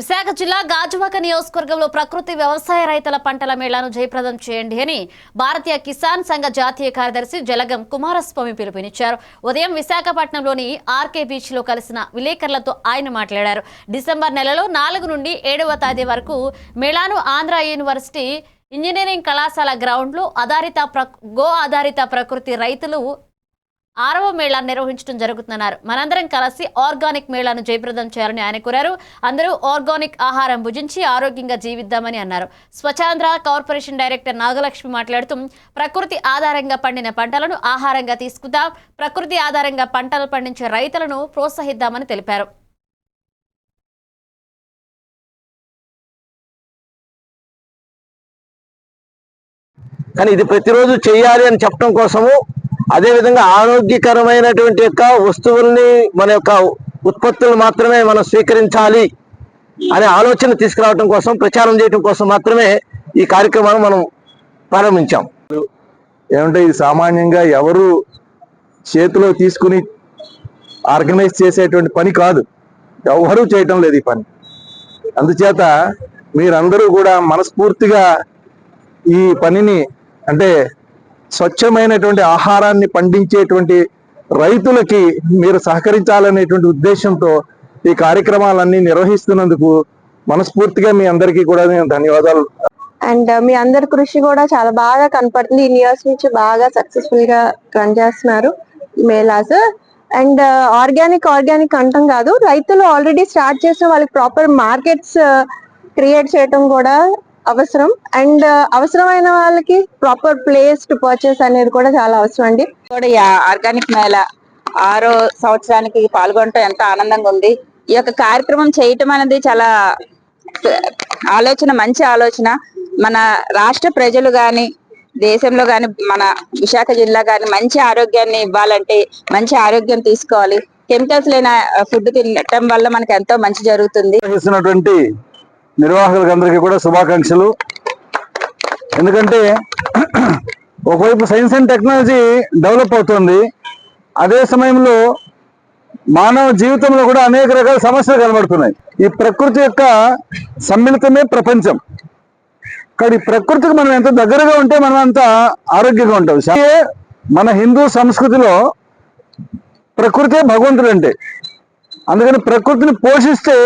విశాఖ జిల్లా గాజువాక నియోజకవర్గంలో ప్రకృతి వ్యవసాయ రైతుల పంటల మేళాను జయప్రదం చేయండి అని భారతీయ కిసాన్ సంఘ జాతీయ కార్యదర్శి జలగం కుమారస్వామి పిలుపునిచ్చారు. ఉదయం విశాఖపట్నంలోని ఆర్కే బీచ్లో కలిసిన విలేకరులతో ఆయన మాట్లాడారు. డిసెంబర్ నెలలో నాలుగు నుండి ఏడవ తేదీ వరకు మేళాను ఆంధ్ర యూనివర్సిటీ ఇంజనీరింగ్ కళాశాల గ్రౌండ్లో ఆధారిత ప్ర గో ఆధారిత ప్రకృతి రైతులు ఆరవ మేళాన్ని నిర్వహించడం జరుగుతుందన్నారు. మనందరం కలిసి ఆర్గానిక్ మేళాను జయప్రదం చేయాలని ఆయన కోరారు. అందరూ ఆర్గానిక్ ఆహారం భుజించి ఆరోగ్యంగా జీవిద్దామని అన్నారు. స్వచ్ఛాంధ్ర కార్పొరేషన్ డైరెక్టర్ నాగలక్ష్మి మాట్లాడుతూ ప్రకృతి ఆధారంగా పండిన పంటలను ఆహారంగా తీసుకుందాం. ప్రకృతి ఆధారంగా పంటలు పండించే రైతులను ప్రోత్సహిద్దామని తెలిపారు. కానీ ఇది ప్రతిరోజు చేయాలి అని చెప్పడం కోసము అదే విధంగా ఆరోగ్యకరమైనటువంటి యొక్క వస్తువుల్ని మన యొక్క ఉత్పత్తులు మాత్రమే మనం స్వీకరించాలి అనే ఆలోచన తీసుకురావడం కోసం ప్రచారం చేయడం కోసం మాత్రమే ఈ కార్యక్రమాన్ని మనం ప్రారంభించాం. ఏమంటే ఇది సామాన్యంగా ఎవరు చేతిలో తీసుకుని ఆర్గనైజ్ చేసేటువంటి పని కాదు. ఎవరూ చేయటం లేదు ఈ పని. అందుచేత మీరందరూ కూడా మనస్ఫూర్తిగా ఈ పనిని అంటే స్వచ్ఛమైనటువంటి ఆహారాన్ని పండించేటువంటి రైతులకి మీరు సహకరించాలనేటువంటి ఉద్దేశంతో ఈ కార్యక్రమాలన్నీ నిర్వహిస్తున్నందుకు మనస్ఫూర్తిగా మీ అందరికీ కూడా నేను ధన్యవాదాలు. అండ్ uh, మీ అందరి కృషి కూడా చాలా బాగా కనపడుతుంది. ఇన్ని ఇయర్స్ నుంచి బాగా సక్సెస్ఫుల్గా రన్ చేస్తున్నారు melas and uh, organic organic అంటాం కాదు రైతులు ఆల్రెడీ స్టార్ట్ చేసిన వాళ్ళకి ప్రాపర్ మార్కెట్స్ క్రియేట్ చేయటం కూడా అవసరం. అండ్ అవసరమైన వాళ్ళకి ప్రాపర్ ప్లేస్ టు పర్చేస్ అనేది కూడా చాలా అవసరం అండి. కూడా ఆర్గానిక్ మేళ ఆరో సంవత్సరానికి పాల్గొనటం ఎంత ఆనందంగా ఉంది. ఈ యొక్క కార్యక్రమం చేయటం అనేది చాలా ఆలోచన మంచి ఆలోచన. మన రాష్ట్ర ప్రజలు గాని దేశంలో గాని మన విశాఖ జిల్లా గాని మంచి ఆరోగ్యాన్ని ఇవ్వాలంటే మంచి ఆరోగ్యం తీసుకోవాలి. కెమికల్స్ లేని ఫుడ్ తినటం వల్ల మనకి ఎంతో మంచి జరుగుతుంది. నిర్వాహకులందరికీ కూడా శుభాకాంక్షలు. ఎందుకంటే ఒకవైపు సైన్స్ అండ్ టెక్నాలజీ డెవలప్ అవుతుంది. అదే సమయంలో మానవ జీవితంలో కూడా అనేక రకాల సమస్యలు కనబడుతున్నాయి. ఈ ప్రకృతి యొక్క సమ్మిళితమే ప్రపంచం. కానీ ప్రకృతికి మనం ఎంత దగ్గరగా ఉంటే మనం అంత ఆరోగ్యంగా ఉంటాం. సరే మన హిందూ సంస్కృతిలో ప్రకృతే భగవంతుడు అంటే అందుకని ప్రకృతిని పోషిస్తే